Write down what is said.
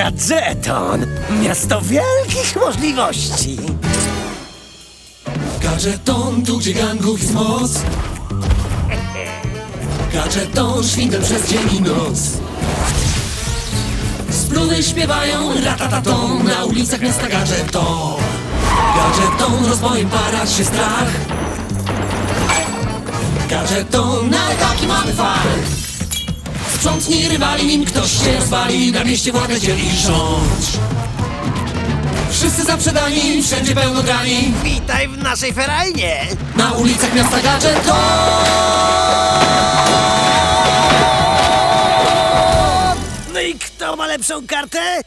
Gadżeton! Miasto wielkich możliwości! Gadżeton, tu gdzie gangów jest moc. Gadżeton, szwindel przez dzień i noc. Spluwy śpiewają ratataton Na ulicach miasta Gadżeton Gadżeton, rozbojem para się strach. Gadżeton, ale taki mamy fach Sprzątnij rywali, nim ktoś się rozwali Na mieście władę dzieli rządź Wszyscy zaprzedani, wszędzie pełno grani Witaj w naszej ferajnie! Na ulicach miasta Gadżeton No i kto ma lepszą kartę?